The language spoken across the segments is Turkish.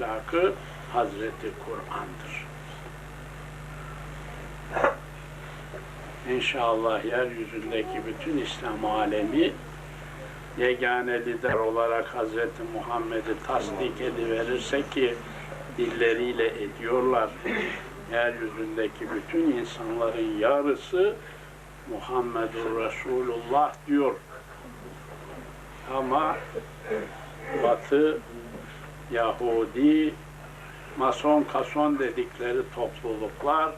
ahlakı Hazreti Kur'an'dır. İnşallah yeryüzündeki bütün İslam alemi yegane lider olarak Hazreti Muhammed'i tasdik ediverirse ki dilleriyle ediyorlar. Yeryüzündeki bütün insanların yarısı Muhammedur Resulullah diyor. Ama Batı, Yahudi, Mason, Kason dedikleri topluluklar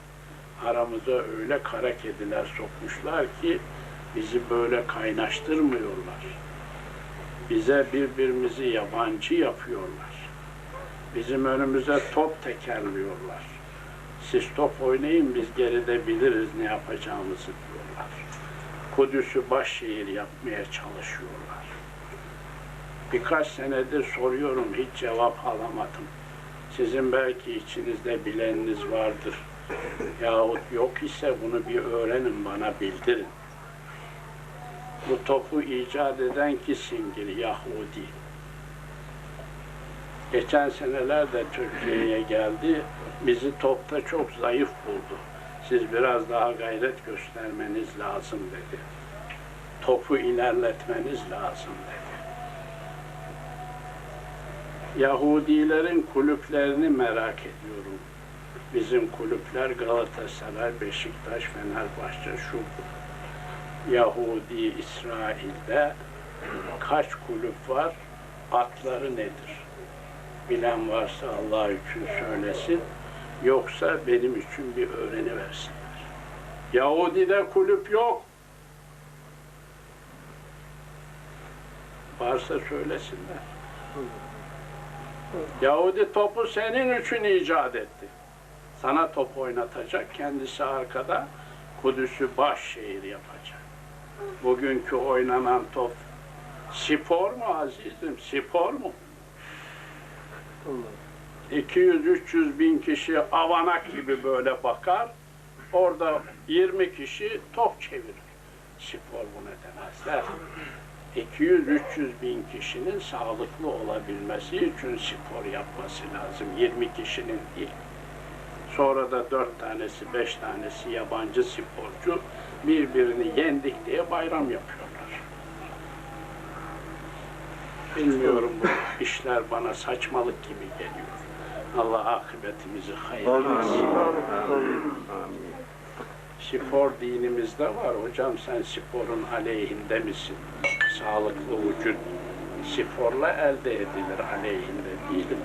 aramıza öyle kara kediler sokmuşlar ki bizi böyle kaynaştırmıyorlar. Bize birbirimizi yabancı yapıyorlar. Bizim önümüze top tekerliyorlar. Siz top oynayın biz geride biliriz ne yapacağımızı diyorlar. Kudüs'ü başşehir yapmaya çalışıyorlar. Birkaç senedir soruyorum hiç cevap alamadım. Sizin belki içinizde bileniniz vardır. Yahut yok ise bunu bir öğrenin bana bildirin. Bu topu icat eden kimdir? Yahudi. Geçen senelerde Türkiye'ye geldi. Bizi topta çok zayıf buldu. Siz biraz daha gayret göstermeniz lazım dedi. Topu ilerletmeniz lazım dedi. Yahudilerin kulüplerini merak ediyorum. Bizim kulüpler Galatasaray, Beşiktaş, Fenerbahçe, şu Yahudi, İsrail'de kaç kulüp var? Adları nedir? Bilen varsa Allah için söylesin. Yoksa benim için bir öğreni versinler. Yahudi'de kulüp yok. Varsa söylesinler. Yahudi topu senin için icat etti. Sana top oynatacak, kendisi arkada Kudüs'ü baş şehir yapacak. Bugünkü oynanan top spor mu azizim, spor mu? 200-300 bin kişi avanak gibi böyle bakar, orada 20 kişi top çevirir. Spor bu ne demezler. 200-300 bin kişinin sağlıklı olabilmesi için spor yapması lazım. 20 kişinin değil. Sonra da 4 tanesi, 5 tanesi yabancı sporcu birbirini yendik diye bayram yapıyorlar. Bilmiyorum bu işler bana saçmalık gibi geliyor. Allah akıbetimizi hayır etsin. Spor dinimizde var. Hocam sen sporun aleyhinde misin? Sağlıklı vücut sporla elde edilir aleyhinde değilim.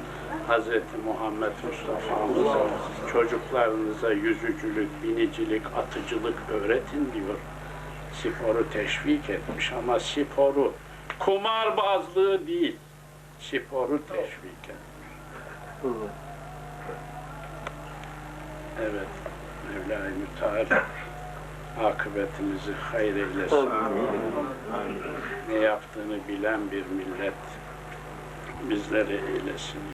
Hz. Muhammed Mustafa'mıza çocuklarınıza yüzücülük, binicilik, atıcılık öğretin diyor. Sporu teşvik etmiş ama sporu kumarbazlığı değil, sporu teşvik etmiş. Evet, Mevla-i Müteala akıbetimizi hayır eylesin. Bilen bir millet bizleri eylesin.